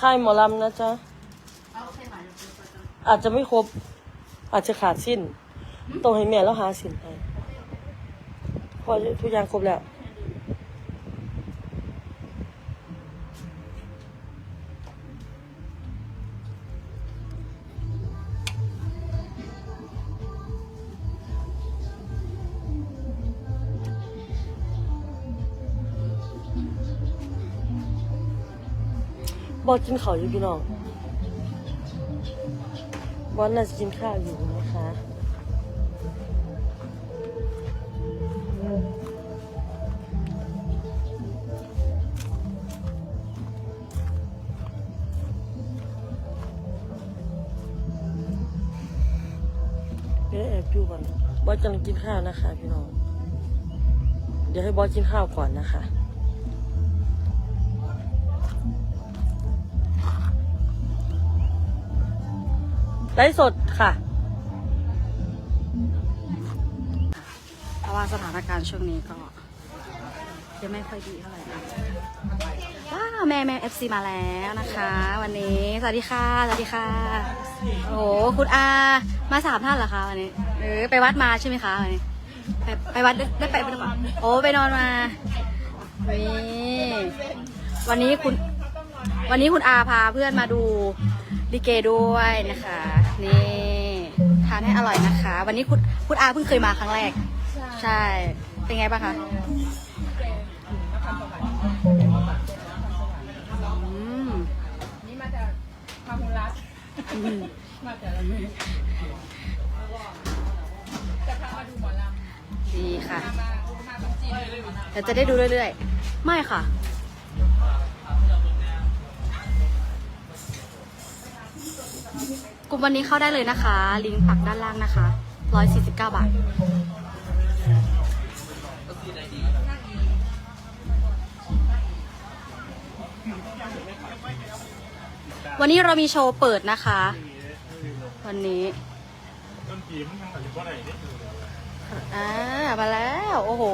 ค่ายหมอลำนะจ๊ะ อาจจะไม่ครบ อาจจะขาดสิ้น ต้องให้แม่แล้วหาสินให้เพอทุกอย่างครบแล้ว บอกกินข้าวอยู่พี่น้องบอสน่าจะกินข้าวอยู่นะคะเดี๋ยวแอบดูก่อนบอสกำลังกินข้าวนะคะ พี่น้อง เดี๋ยวให้บอสกินข้าวก่อนนะคะ ไลฟ์สดค่ะเพราะว่าสถานการณ์ช่วงนี้ก็ยังไม่ค่อยดีเท่าไหร่นะว้าวแม่แม่เอฟซีมาแล้วนะคะ วันนี้สวัสดีค่ะสวัสดีค่ะโอ้โหคุณอามาสามท่านเหรอคะวันนี้เออไปวัดมาใช่ไหมคะวันนี้ไปไปวัดได้ได้ไปหรือโอ้ไปนอนมานี่วันนี้คุณ วันนี้คุณอาพาเพื่อนมาดูลิเกด้วยนะคะ นี่ทานให้อร่อยนะคะ วันนี้คุณคุณอาเพิ่งเคยมาครั้งแรก ใช่ เป็นไงบ้างคะอืมนี่มาจากพาหุรัตน์อืมมาจากอะไรไม่รู้จะพามาดูหมอลดีค่ะำมามาคนจีนเลยเดี๋ยวจะได้ดูเรื่อยๆ ไม่ค่ะ กลุ่มวันนี้เข้าได้เลยนะคะ ลิงก์ปักด้านล่างนะคะ 149 บาทวันนี้เรามีโชว์เปิดนะคะ วันนี้ต้นปีมันทำอะไรก็ได้เนี่ยอ่ามาแล้ว โอ้โห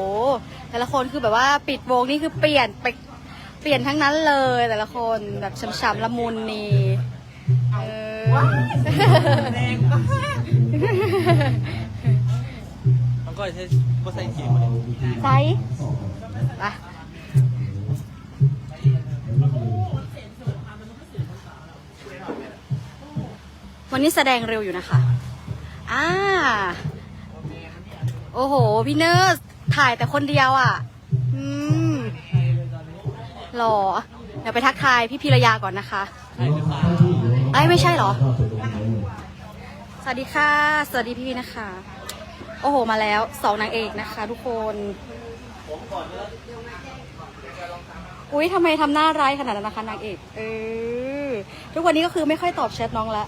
แต่ละคนคือแบบว่าปิดวงนี่คือเปลี่ยนไปเปลี่ยนทั้งนั้นเลย แต่ละคนแบบช้ำๆละมุนนี่เออ มันก็ใช้ก็ใส่เกมมาเลยไซส์ไปวันนี้แสดงเร็วอยู่นะคะ อ่า โอ้โห พี่เนอร์สถ่ายแต่คนเดียวอะ อืมหล่อ เดี๋ยวไปทักทายพี่พีรยาก่อนนะคะไอ้ย ไอ้ไม่ใช่เหรอ สวัสดีค่ะ สวัสดีพี่นะคะ โอ้โห มาแล้วสองนางเอกนะคะ ทุกคนอุ้ยทำไมทำหน้าร้ายขนาดนั้นนะคะนางเอกเออทุกวันนี้ก็คือไม่ค่อยตอบแชทน้องละ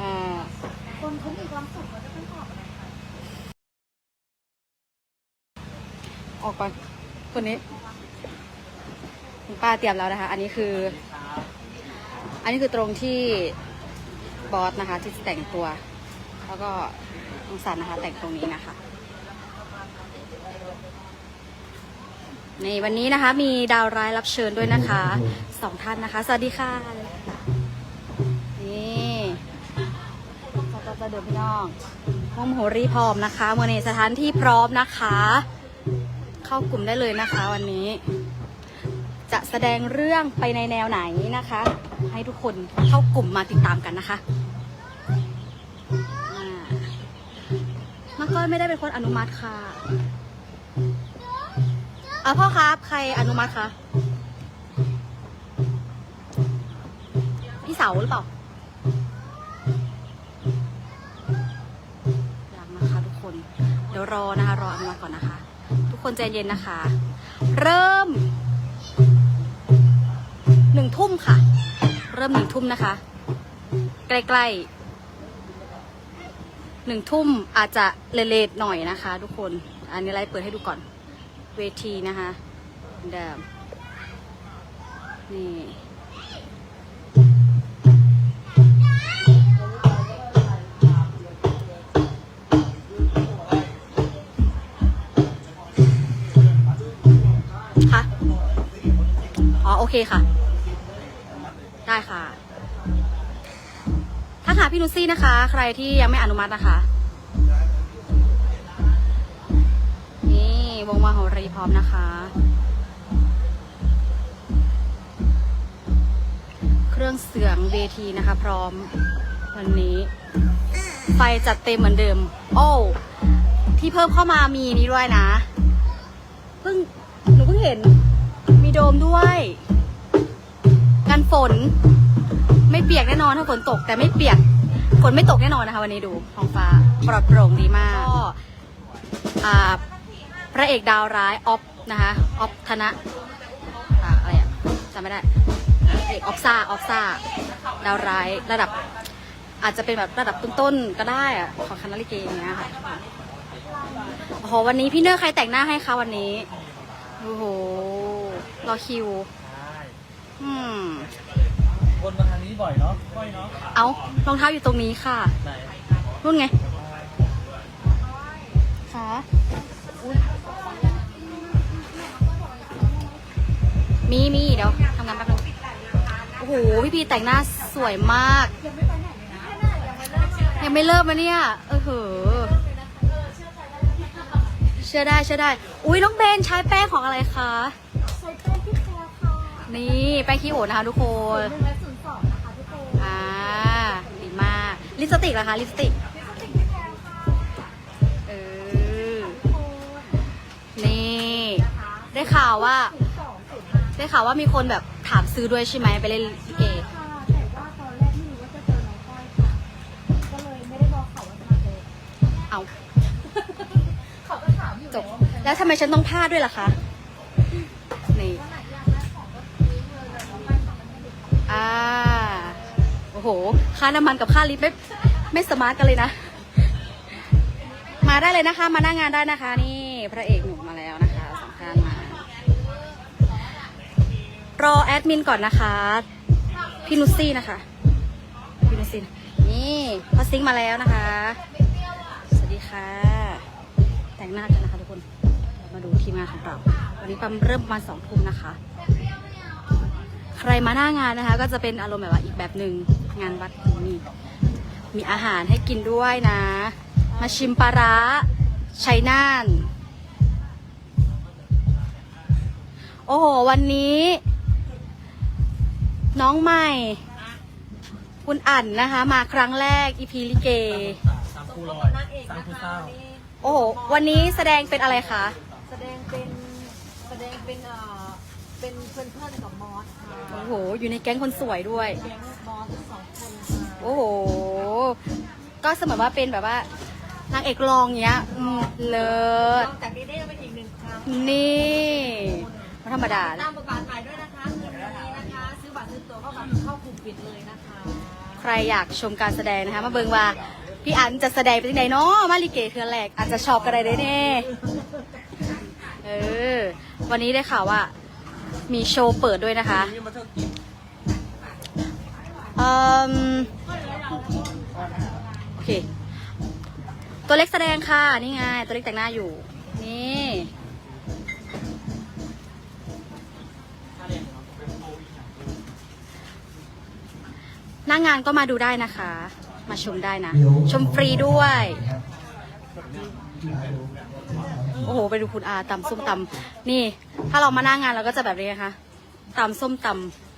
อ่าคนเขามีความสุขเขาจะต้องตอบออกก่อนคนนี้คุณป้าเตรียมแล้วนะคะ อันนี้คือ อันนี้คือตรงที่บอสนะคะที่แต่งตัว แล้วก็น้องสันนะคะแต่งตรงนี้นะคะในวันนี้นะคะมีดาวร้ายรับเชิญด้วยนะคะสองท่านนะคะ สวัสดีค่ะ นี่จะจะจะเดินพี่น้องห้องโหรีพร้อมนะคะเมื่อในสถานที่พร้อมนะคะ เข้ากลุ่มได้เลยนะคะวันนี้ จะแสดงเรื่องไปในแนวไหนนะคะ ให้ทุกคนเข้ากลุ่มมาติดตามกันนะคะอ่ามันก็ไม่ได้เป็นคนอนุมัติค่ะอะพ่อครับใครอนุมัติคะพี่เสาหรือเปล่ายังนะคะทุกคน เดี๋ยวรอนะคะ รออนุมัติก่อนนะคะ ทุกคนใจเย็นนะคะ เริ่ม หนึ่งทุ่มค่ะ เริ่มหนึ่งทุ่มนะคะ ใกล้ๆหนึ่งทุ่มอาจจะเลทๆหน่อยนะคะ ทุกคน อันนี้ไลฟ์เปิดให้ดูก่อน เวทีนะคะเดิมนี่ค่ะอ๋อโอเคค่ะ พี่นุซี่นะคะ ใครที่ยังไม่อนุมัตินะคะ นี่วงมาหรีพร้อมนะคะ เครื่องเสียงเวทีนะคะ พร้อมวันนี้ ไฟจัดเต็มเหมือนเดิม โอ้ที่เพิ่มเข้ามามีนี้ด้วยนะ เพิ่งหนูเพิ่งเห็น มีโดมด้วยกันฝน ไม่เปียกแน่นอนถ้าฝนตกแต่ไม่เปียก นไม่ตกแน่นอนนะคะ วันนี้ดูท้องฟ้าปลอดโปร่งดีมากก็อ่าพระเอกดาวร้ายออฟนะคะออฟธนะอ่าอะไรอะจำไม่ได้เอกออฟซ่าออฟซ่าดาวร้ายระดับ อาจจะเป็นแบบระดับต้นๆก็ได้อะของคณะลิเกอย่างเงี้ยค่ะโอ้โหวันนี้พี่เนอร์ใครแต่งหน้าให้คะวันนี้โอ้โหรอคิว อืมวนมาทางนี้บ่อยเนาะบ่อยเนาะ เอารองเท้าอยู่ตรงนี้ค่ะไหนรุ่นไงคะมีมีเดี๋ยวทำงานแป๊บนึงโอ้โหพี่พีแต่งหน้าสวยมาก ยังไม่เริ่มมาเนี่ยเออเหอะเชื่อได้เชื่อได้ อุ้ยน้องเบนใช้แป้งของอะไรคะ ใช้แป้งที่แคร์ค่ะ นี่แป้งขี้โอนะคะทุกคน ลิปสติกเหรอคะลิปสติกเออนี่ ได้ข่าวว่า ได้ข่าวว่ามีคนแบบถามซื้อด้วยใช่ไหมไปเล่นลิเกค่ะแต่ว่าตอนแรกไม่รู้ว่าจะเจอน้องก้อยค่ะก็เลยไม่ได้บอกเขาว่ามาเจอเอาจบแล้วทำไมฉันต้องพลาดด้วยล่ะคะนี่อ่า โอ้โห ค่าน้ำมันกับค่าลิฟต์ไม่ไม่สมาร์ทกันเลยนะ มาได้เลยนะคะ มาหน้างานได้นะคะ นี่พระเอกหนุ่มมาแล้วนะคะสองท่านมารอแอดมินก่อนนะคะพี่นุซี่นะคะพี่นุซี่นี่พอซิงมาแล้วนะคะ สวัสดีค่ะ แต่งหน้ากันนะคะทุกคน มาดูทีมงานของเรา วันนี้ปั๊มเริ่มประมาณสองทุ่มนะคะ ใครมาหน้างานนะคะ ก็จะเป็นอารมณ์แบบว่าอีกแบบหนึ่งงานวัดมีมีอาหารให้กินด้วยนะ มาชิมปลาร้าชัยน่าน โอ้โห วันนี้ น้องใหม่ คุณอั่นนะคะ มาครั้งแรกอีพีลิเก สามคูลอยสามคูเศร้าโอ้โห วันนี้แสดงเป็นอะไรคะ แสดงเป็นแสดงเป็นเอ่อเป็นเพื่อนๆกับมอสค่ะ โอ้โห อยู่ในแก๊งคนสวยด้วยแก๊งมอสสองคนค่ะโอ้โห ก็เสมือนว่าเป็นแบบว่านางเอกรองเนี้ยอืมเลิศนอกจากนี้ได้เป็นอีกหนึ่งครั้งนี่ไม่ธรรมดาตานะมบทบาทใหม่ด้วยนะคะคืนนี้นะคะ ซื้อบัตรซื้อตั๋วเข้ากับเข้ากลุ่มปิดเลยนะคะ ใครอยากชมการแสดงนะคะ มาเบิงว่าพี่อันจะแสดงเป็นยังไงเนาะมาลิเกเทือนแรกอาจจะชอบกันได้แน่เออ วันนี้ได้ข่าวว่า มีโชว์เปิดด้วยนะคะอ่มโอเค ตัวเล็กแสดงค่ะ นี่ไง ตัวเล็กแต่งหน้าอยู่ นี่หน้างานก็มาดูได้นะคะ มาชมได้นะ ชมฟรีด้วย โอ้โห ไปดูคุณอาตำส้มตำนี่ ถ้าเรามาหน้างานเราก็จะแบบนี้นะคะตำส้มต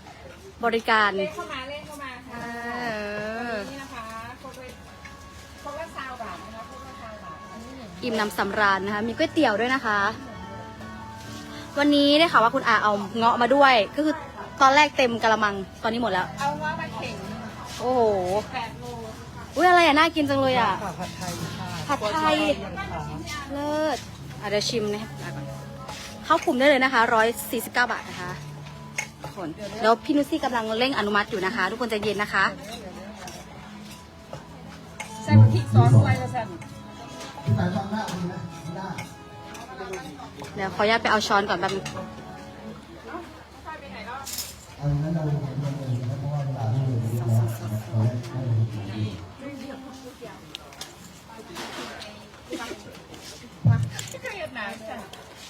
ำบริการเล่นเข้ามาเล่นเข้ามาค่ะเออนี่นะคะโคกเลยโคกละซาวบาทนะคะโคกละซาวบาทอันนี้หนึ่งอิ่มน้ำสำราญนะคะ มีก๋วยเตี๋ยวด้วยนะคะ วันนี้ได้ข่าวว่าคุณอาเอาเงาะมาด้วย ก็คือตอนแรกเต็มกระมัง ตอนนี้หมดแล้ว เอาว่ามาเข่งโอ้โหแปดโลอุ้ยอะไรอะน่ากินจังเลยอะ ผัดไทยค่ะผัดไทย เลิศอะเดี๋ยวชิมนะครับอะก่อน เข้ากลุ่มได้เลยนะคะร้อยสี่สิบเก้าบาทนะคะทุกคนแล้วพี่นุชซี่กำลังเร่งอนุมัติอยู่นะคะ ทุกคนใจเย็นนะคะใส่พริกซอสด้วยละสันเดี๋ยวขออนุญาตไปเอาช้อนก่อนแป๊บนึง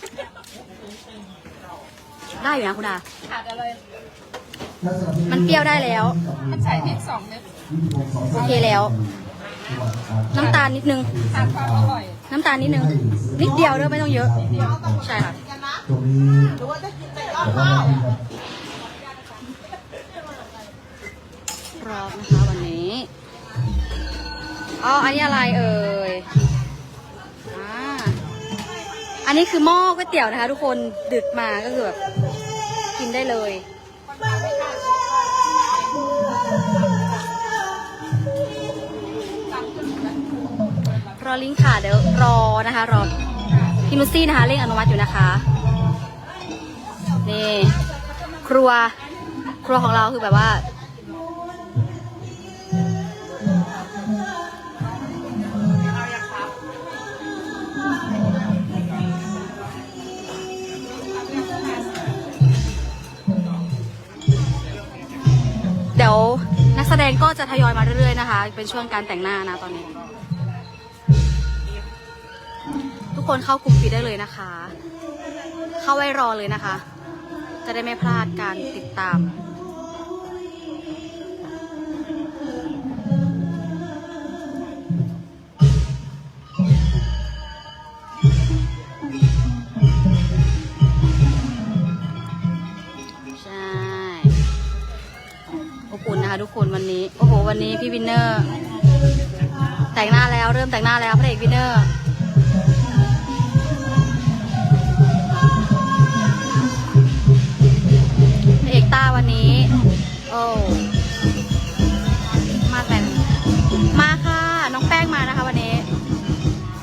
ก็เห็นหนาจ้ะได้อยู่นะคุณอาขาดอะไรมันเปรี้ยวได้แล้ว มันใส่พริกสองเม็ดโอเคแล้ว น้ำตาลนิดนึง ขาดความอร่อยน้ำตาลนิดนึง นิดเดียวเด้อไม่ต้องเยอะ ใช่ค่ะ ตรงนี้แต่ว่าไม่ครับพร้อมนะคะวันนี้ อ๋อ อันนี้อะไรเอ่ยอ่า อันนี้คือหม้อก๋วยเตี๋ยวนะคะ ทุกคนดึกมาก็คือแบบกินได้เลย รอลิงก์ค่ะเดี๋ยวรอนะคะ รอพี่นุซี่นะคะเร่งอนุมัติอยู่นะคะนี่ครัว ครัวของเราคือแบบว่า ก็จะทยอยมาเรื่อยๆนะคะ เป็นช่วงการแต่งหน้านะตอนนี้ ทุกคนเข้ากลุ่มปิดได้เลยนะคะ เข้าไว้รอเลยนะคะ จะได้ไม่พลาดการติดตาม นะคะทุกคนวันนี้ โอ้โห วันนี้พี่วินเนอร์ แต่งหน้าแล้วเริ่มแต่งหน้าแล้วพระเอกวินเนอร์พระเอกต้าวันนี้ โอ้มาแต่มาค่ะ น้องแป้งมานะคะวันนี้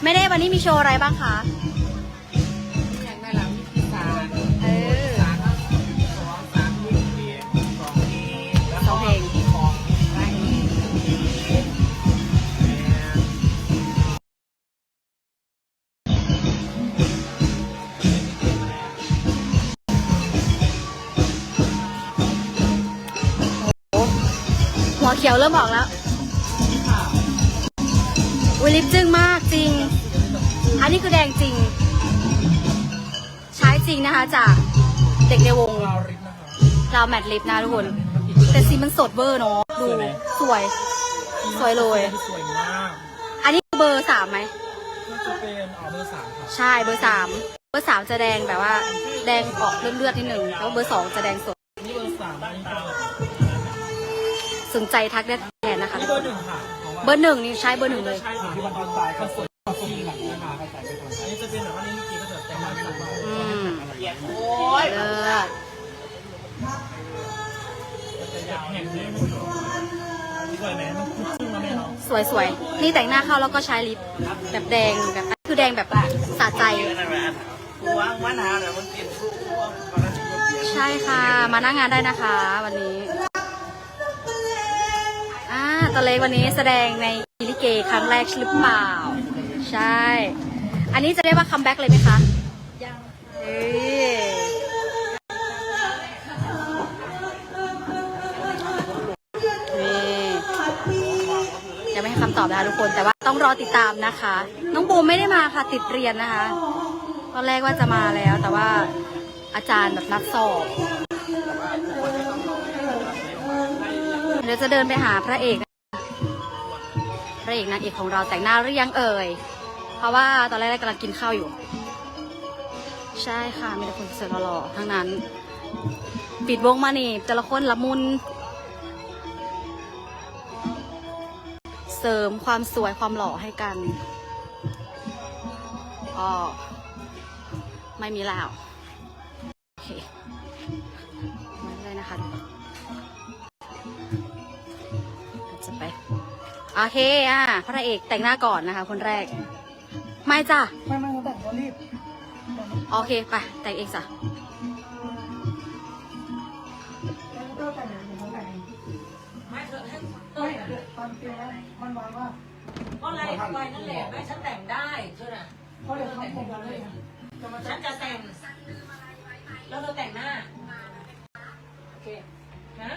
ไม่ได้วันนี้มีโชว์อะไรบ้างคะ วเขียวเริ่มออกแล้ววิลิปจึ้งมากจริง อันนี้คือแดงจริง ใช้จริงนะคะจากเด็กในวงเราริบนะคะเราวแมทลิปนะทุกคน แต่สีมันสดเวอร์เนาะดูสวย สวยเลยสวยมากอันนี้เบอร์สามไหมน่าจะเป็นออเบอร์สามค่ะใช่เบอร์สามเบอร์สามจะแดงแบบว่า แดงออกเลือดเลือดๆนิดหนึ่งแล้วเบอร์สองจะแดงสดนี่เบอร์สามอันนี้เบอร์ สนใจทักได้แทนนะคะนี่เบอร์หนึ่งค่ะของว่าเบอร์หนึ่งนี่ใช้เบอร์หนึ่งเลยใช่ค่ะที่วันตอนตายเขาสวยกว่าสี่หลังนะคะอันนี้จะเป็นแบบว่านี่เมื่อกี้ก็จะแต่งหน้าใส่มาอืมโอ้ยเลิศแต่อยากเห็นนี่มันสวยไหมมันขึ้นมาแม่เนาะสวยสวยๆนี่แต่งหน้าเข้าแล้วก็ใช้ลิปแบบแดงแบบคือแดงแบบสะใจวางมะนาวเนี่ยมันกินทุกวันนั้นมันเปลี่ยนใช่ค่ะ มานั่งงานได้นะคะ วันนี้อ่า ตะเล็กวันนี้แสดงในลิเกครั้งแรกหรือเปล่า ใช่ อันนี้จะได้ว่าคัมแบ็กเลยไหมคะ ยังเอ้ยยังไม่ให้คำตอบนะคะทุกคน แต่ว่าต้องรอติดตามนะคะ น้องบูมไม่ได้มาค่ะติดเรียนนะคะ ตอนแรกว่าจะมาแล้ว แต่ว่าอาจารย์แบบนัดสอบเดี๋ยวจะเดินไปหาพระเอก พระเอกนางเอกของเราแต่งหน้าหรือยังเอ่ย เพราะว่าตอนแรกๆกำลังกินข้าวอยู่ ใช่ค่ะมีแต่คนสวยหล่อๆทั้งนั้น ปิดวงมานี่แต่ละคนละมุน เสริมความสวยความหล่อให้กันอ๋อไม่มีแล้ว โอเค โอเคอะพระเอกแต่งหน้าก่อนนะคะ คนแรก ไม่จ้ะไม่ไม่แต่งก็รีบโอเคไปแต่งเองจ้ะก็ไล่เข้าไปนั่นแหละไม่ฉันแต่งได้ใช่ไหมเพราะเดี๋ยวเขาแต่งกันเลยฉันจะแต่งแล้วเธอแต่งหน้าโอเคนะ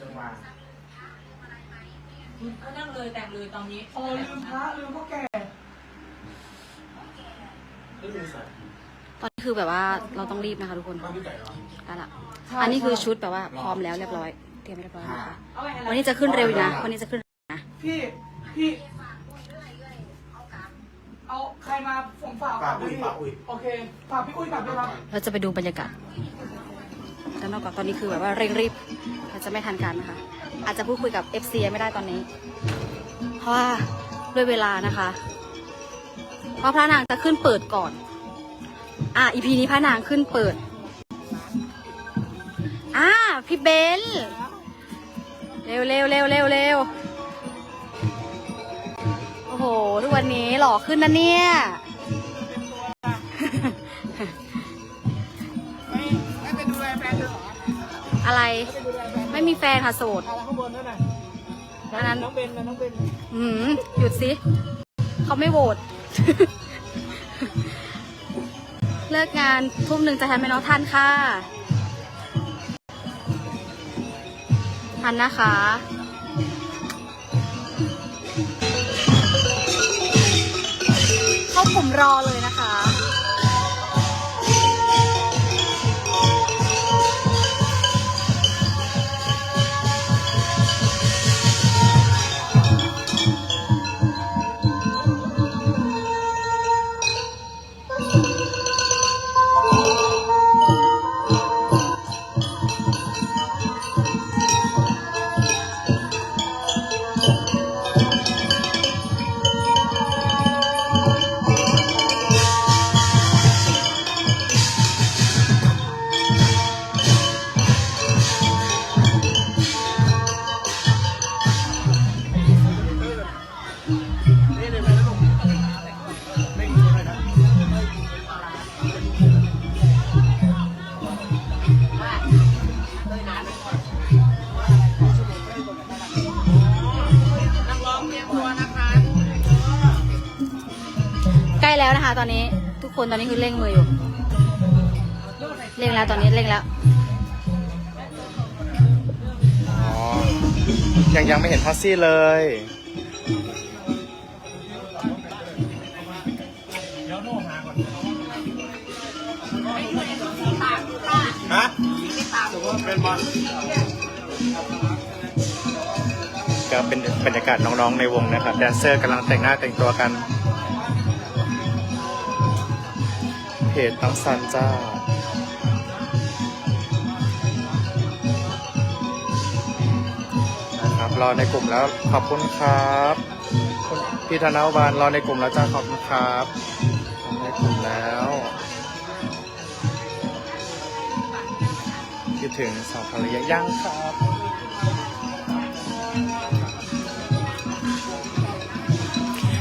จังหวะ ก็นั่งเลยแต่งเลยตอนนี้เออลืมพระลืมพ่อแก่ตอนนี้คือแบบว่าเราต้องรีบนะคะทุกคนได้ละอันนี้คือชุดแบบว่าพร้อมแล้วเรียบร้อย เตรียมไว้เรียบร้อยนะคะวันนี้จะขึ้นเร็วอยู่นะวันนี้จะขึ้นเร็วนะพี่พี่เอาใครมาผมฝากฝากอุ้ยฝากอุ้ยโอเคฝากพี่อุ้ยฝากด้วยครับเราจะไปดูบรรยากาศด้านนอกก่อนตอนนี้คือแบบว่าเร่งรีบเราจะไม่ทันการนะคะ อาจจะพูดคุยกับ FC ไม่ได้ตอนนี้ เพราะว่าด้วยเวลานะคะ เพราะพระนางจะขึ้นเปิดก่อน อะอีพีนี้พระนางขึ้นเปิด อ่าพี่เบนเร็วเร็วเร็วเร็วเร็วโอ้โหทุกวันนี้หล่อขึ้นนะเนี่ยอะไร ไปดูแลแฟนไม่มีแฟนค่ะโสดอะไรข้างบนนั่นน่ะอันนั้น น้องเบนนะน้องเบนอืมหยุดสิเขาไม่โหวต เลิกงานทุ่มหนึ่งจะทันไหมเน้องทันค่ะทันนะคะ เข้าผมรอเลย คนตอนนี้คือเร่งมืออยู่เร่งแล้วตอนนี้เร่งแล้วอ๋อยังยังไม่เห็นพัสซี่เลยฮะเป็นบอลก็เป็นบรรยากาศน้องๆในวงนะครับแดนเซอร์กำลังแต่งหน้าแต่งตัวกัน เพจน้องซันจ้านะครับรอในกลุ่มแล้วขอบคุณครับพี่ธนวานรอในกลุ่มแล้วจ้าขอบคุณครับรอในกลุ่มแล้วคิดถึงสาวภรรยายังครับ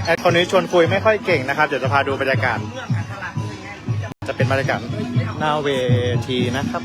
แอดคนนี้ชวนคุยไม่ค่อยเก่งนะครับ เดี๋ยวจะพาดูบรรยากาศ จะเป็นบรรยากาศหน้าเวทีนะครับ